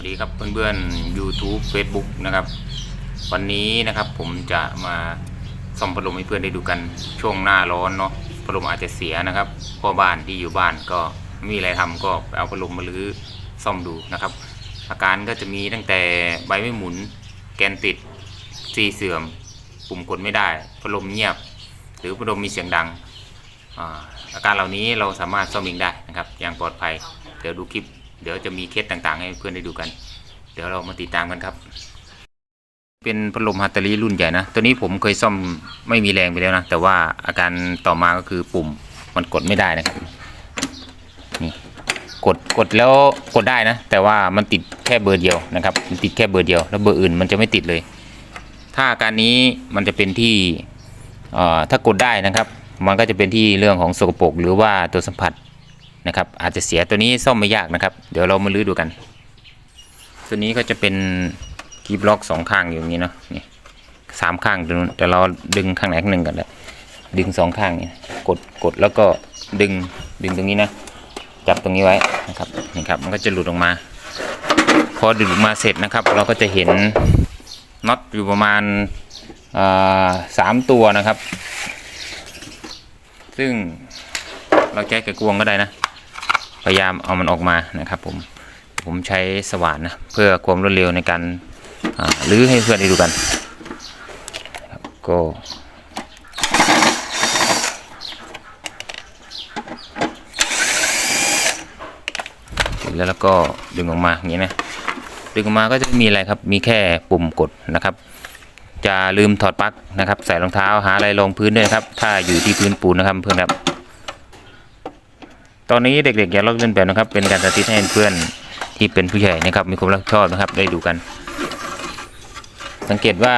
วัสดีครับเพื่อนๆ YouTube Facebook นะครับ วันนี้นะครับผมจะมาซ่อมพัดลมให้เพื่อนได้ดูกันช่วงหน้าร้อนเนาะพัดลมอาจจะเสียนะครับพ่อบ้านที่อยู่บ้านก็ไม่มีอะไรทำก็เอาพัดลมมาลื้อซ่อมดูนะครับ อาการก็จะมีตั้งแต่ใบไม่หมุน แกนติดซีเสื่อม ปุ่มกดไม่ได้พัดลมเงียบ หรือพัดลมมีเสียงดังอาการเหล่านี้เราสามารถซ่อมเองได้นะครับ อย่างปลอดภัยเดี๋ยวดูคลิป เดี๋ยวจะมีเคสต่างๆ ให้เพื่อนได้ดูกัน เดี๋ยวเรามาติดตามกันครับ เป็นพัดลมฮัตเตอรี่รุ่นใหญ่นะ ตัวนี้ผมเคยซ่อมไม่มีแรงไปแล้วนะ แต่ว่าอาการต่อมาก็คือปุ่มมันกดไม่ได้นะครับ นี่กดกดแล้วกดได้นะ แต่ว่ามันติดแค่เบอร์เดียวนะครับ มันติดแค่เบอร์เดียว แล้วเบอร์อื่นมันจะไม่ติดเลย ถ้าอาการนี้มันจะเป็นที่ถ้ากดได้นะครับ มันก็จะเป็นที่เรื่องของสกปรกหรือว่าตัวสัมผัส นะครับ อาจจะเสียตัวนี้ซ่อมไม่ยากนะครับ เดี๋ยวเรามาลื้อดูกัน ตัวนี้ก็จะเป็นกีบล็อกสองข้างอยู่อย่างนี้เนาะนี่สามข้างตรงนู้นแต่เราดึงข้างไหนข้างหนึ่งกันเลยดึงสองข้างนี่กดกดแล้วก็ดึงดึงตรงนี้นะ จับตรงนี้ไว้นะครับนี่ครับมันก็จะหลุดออกมา พอดึงออกมาเสร็จนะครับ เราก็จะเห็นน็อตอยู่ประมาณสามตัวนะครับ ซึ่งเราแก้กระกวงก็ได้นะ พยายามเอามันออกมานะครับผมผมใช้สว่านนะเพื่อความรวดเร็วในการลื้อให้เพื่อนได้ดูกันก็เสร็จแล้วแล้วก็ดึงออกมาอย่างนี้นะดึงออกมาก็จะมีอะไรครับมีแค่ปุ่มกดนะครับ จะลืมถอดปลั๊กนะครับ ใส่รองเท้าหาอะไรรองพื้นด้วยครับ ถ้าอยู่ที่พื้นปูนนะครับเพื่อนครับ ตอนนี้เด็กๆอย่าลอกเล่นแบบนะครับ เป็นการสาธิตให้เพื่อนที่เป็นผู้ใหญ่นะครับ มีความรับผิดชอบนะครับได้ดูกัน สังเกตว่า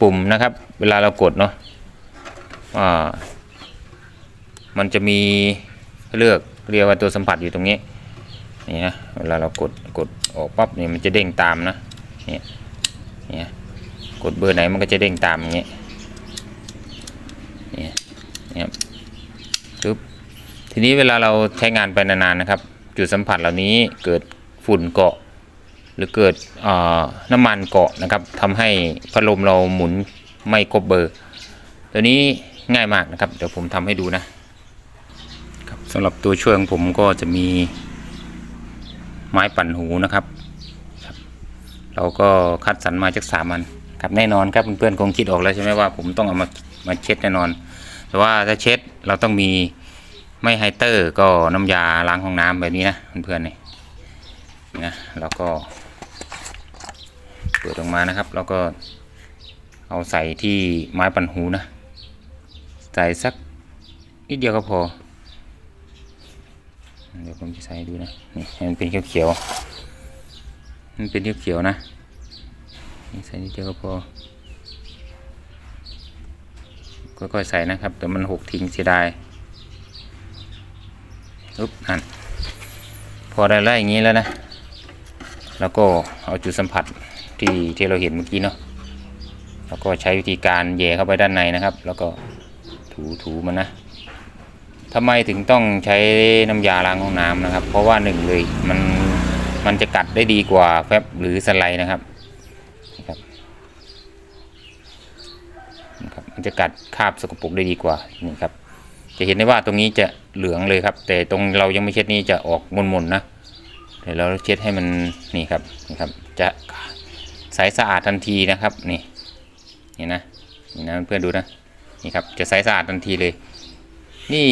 ปุ่มนะครับ เวลาเรากดเนาะอ่ามันจะมีเลือกเรียกว่าตัวสัมผัสอยู่ตรงนี้นี่นะเวลาเรากดกดออกปั๊บเนี่ยมันจะเด้งตามนะเนี่ยเนี่ยกดเบอร์ไหนมันก็จะเด้งตามอย่างเงี้ยเนี่ยเนี่ยปึ๊บ ทีนี้เวลาเราใช้งานไปนานๆนะครับ จุดสัมผัสเหล่านี้เกิดฝุ่นเกาะ หรือเกิดน้ำมันเกาะนะครับทำให้พัดลมเราหมุนไม่ครบเบอร์ ตัวนี้ง่ายมากนะครับ เดี๋ยวผมทำให้ดูนะครับสำหรับตัวช่วยของผมก็จะมีไม้ปั่นหูนะครับ เราก็คัดสรรมาจากสามันครับแน่นอนครับเพื่อนๆคงคิดออกแล้วใช่ไหมว่าผมต้องเอามามาเช็ดแน่นอน แต่ว่าถ้าเช็ดเราต้องมี ไม่ไฮเตอร์ก็น้ำยาล้างห้องน้ำแบบนี้นะเพื่อนๆนี่นะแล้วก็ เปิดออกมานะครับ แล้วก็เอาใส่ที่ไม้ปั่นหูนะ ใส่สักนิดเดียวก็พอ เดี๋ยวผมจะใส่ดูนะ นี่มันเป็นเขียวๆมันเป็นเขียวๆนะนี่ใส่นิดเดียวก็พอค่อยๆใส่นะครับแต่มันหกทิ้งเสียดาย ปุ๊บนั่นพอได้แล้วอย่างนี้แล้วนะ แล้วก็เอาจุดสัมผัสที่ที่เราเห็นเมื่อกี้เนาะแล้วก็ใช้วิธีการแย่เข้าไปด้านในนะครับ แล้วก็ถูถูมันนะทำไมถึงต้องใช้น้ำยาล้างห้องน้ำนะครับ เพราะว่าหนึ่งเลยมันมันจะกัดได้ดีกว่าแฟบหรือสไลด์นะครับนะครับนะครับมันจะกัดคราบสกปรกได้ดีกว่านี่ครับ จะเห็นได้ว่าตรงนี้จะเหลืองเลยครับ แต่ตรงเรายังไม่เช็ดนี่จะออกมนๆนะเดี๋ยวเราเช็ดให้มันนี่ครับนี่ครับ จะใสสะอาดทันทีนะครับนี่นี่นะนี่นะเพื่อนดูนะนี่ครับจะใสสะอาดทันทีเลย นี่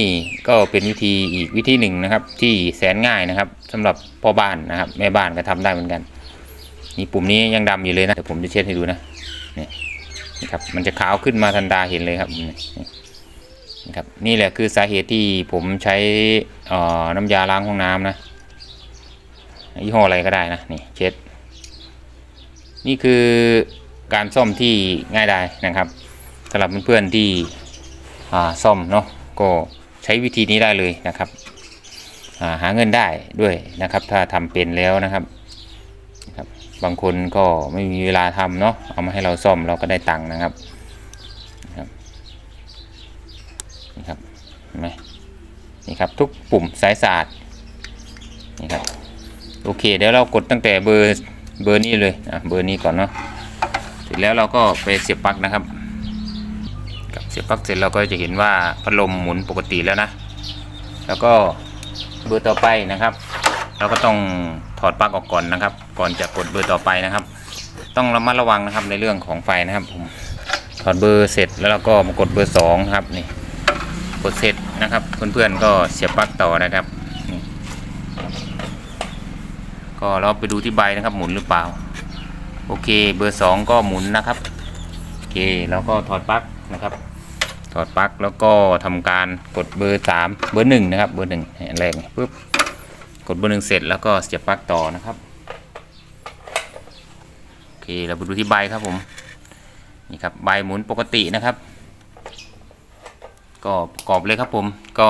ก็เป็นวิธีอีกวิธีหนึ่งนะครับ ที่แสนง่ายนะครับสำหรับพ่อบ้านนะครับ แม่บ้านก็ทำได้เหมือนกัน นี่ปุ่มนี้ยังดำอยู่เลยนะเดี๋ยวผมจะเช็ดให้ดูนะนี่นี่ครับมันจะขาวขึ้นมาทันตาเห็นเลยครับนี่ นี่นะครับนี่แหละคือสาเหตุที่ผมใช้น้ำยาล้างห้องน้ำนะยี่ห้ออะไรก็ได้นะนี่เช็ด นี่คือการซ่อมที่ง่ายได้นะครับสำหรับเพื่อนๆที่ซ่อมเนาะก็ใช้วิธีนี้ได้เลยนะครับาหาเงินได้ด้วยนะครับ ถ้าทำเป็นแล้วนะครับบางคนก็ไม่มีเวลาทำเนาะเอามาให้เราซ่อมเราก็ได้ตังค์นะครับ นี่ครับเห็นไหมนี่ครับทุกปุ่มสายสะอาดนี่ครับโอเคเดี๋ยวเรากดตั้งแต่เบอร์เบอร์นี้เลยอะเบอร์นี้ก่อนเนาะเสร็จแล้วเราก็ไปเสียบปลั๊กนะครับกับเสียบปลั๊กเสร็จเราก็จะเห็นว่าพัดลมหมุนปกติแล้วนะ แล้วก็เบอร์ต่อไปนะครับ เราก็ต้องถอดปลั๊กออกก่อนนะครับ ก่อนจะกดเบอร์ต่อไปนะครับ ต้องระมัดระวังนะครับในเรื่องของไฟนะครับผมถอดเบอร์เสร็จแล้วเราก็มากดเบอร์สองครับนี่ กดเสร็จนะครับเพื่อนๆก็เสียบปลั๊กต่อนะครับ ก็เราไปดูที่ใบนะครับหมุนหรือเปล่า โอเคเบอร์สองก็หมุนนะครับโอเคแล้วก็ถอดปลั๊กนะครับถอดปลั๊กแล้วก็ทำการกดเบอร์สามเบอร์หนึ่งนะครับเบอร์หนึ่งแรกปุ๊บกดเบอร์หนึ่งเสร็จแล้วก็เสียบปลั๊กต่อนะครับโอเคเราไปดูที่ใบครับผมนี่ครับใบหมุนปกตินะครับ ก็ประกอบเลยครับผม ก็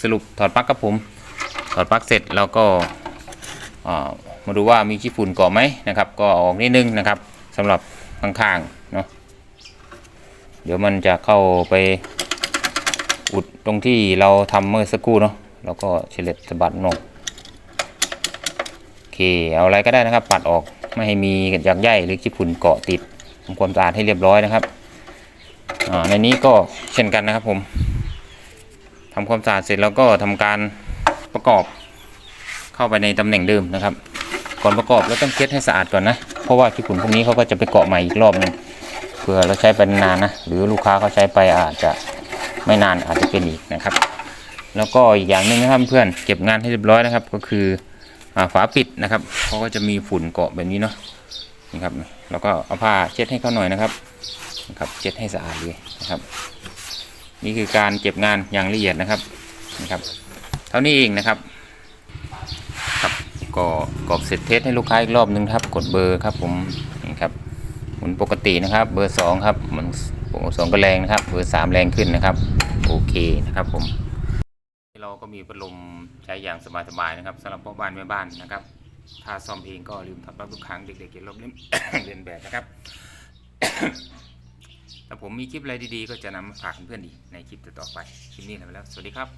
สรุปถอดปลั๊กครับผม ถอดปลั๊กเสร็จแล้วก็มาดูว่ามีขี้ฝุ่นเกาะไหมนะครับ ก็ออกนิดนึงนะครับสำหรับข้างๆเนาะเดี๋ยวมันจะเข้าไปอุดตรงที่เราทำเมื่อสักครู่เนาะแล้วก็เฉล็ดสะบัดนอกโอเคเอาอะไรก็ได้นะครับ ปัดออกไม่ให้มีหยักใยหรือขี้ฝุ่นเกาะติดทำความสะอาดให้เรียบร้อยนะครับในนี้ก็เช่นกันนะครับผม ทำความสะอาดเสร็จแล้วก็ทำการประกอบเข้าไปในตำแหน่งเดิมนะครับ ก่อนประกอบเราต้องเช็ดให้สะอาดก่อนนะเพราะว่าขี้ฝุ่นพวกนี้เขาก็จะไปเกาะใหม่อีกรอบหนึงเผื่อเราใช้ไปนานนะหรือลูกค้าเขาใช้ไปอาจจะไม่นานอาจจะเป็นอีกนะครับ แล้วก็อีกอย่างหนึ่งนะครับเพื่อนเก็บงานให้เรียบร้อยนะครับ ก็คืออฝาปิดนะครับเขาก็จะมีฝุ่นเกาะแบบนี้เนาะนี่ครับแล้วก็เอาผ้าเช็ดให้เขาหน่อยนะครับนะครับเช็ดให้สะอาดเลยนะครับ นี่คือการเก็บงานอย่างละเอียดนะครับนะครับ เท่านี้เองนะครับครับก็กรอบเสร็จเทสให้ลูกค้าอีกรอบนึงครับ กดเบอร์ครับผมนี่ครับหมุนปกตินะครับ เบอร์สองครับมันเบอร์สองก็แรงนะครับ เบอร์สามแรงขึ้นนะครับโอเคนะครับผมเราก็มีพัดลมใช้อย่างสบายๆนะครับสำหรับพ่อบ้านแม่บ้านนะครับ ถ้าซ่อมเองก็ลืมถอดปลั๊กทุกครั้งเด็กๆอย่าลบเล่นเรียนแบบนะครับ ถ้าผมมีคลิปอะไรดีๆ ก็จะนำมาฝากเพื่อนๆอีกในคลิปต่อๆไป คลิปนี้ลาไปแล้ว สวัสดีครับ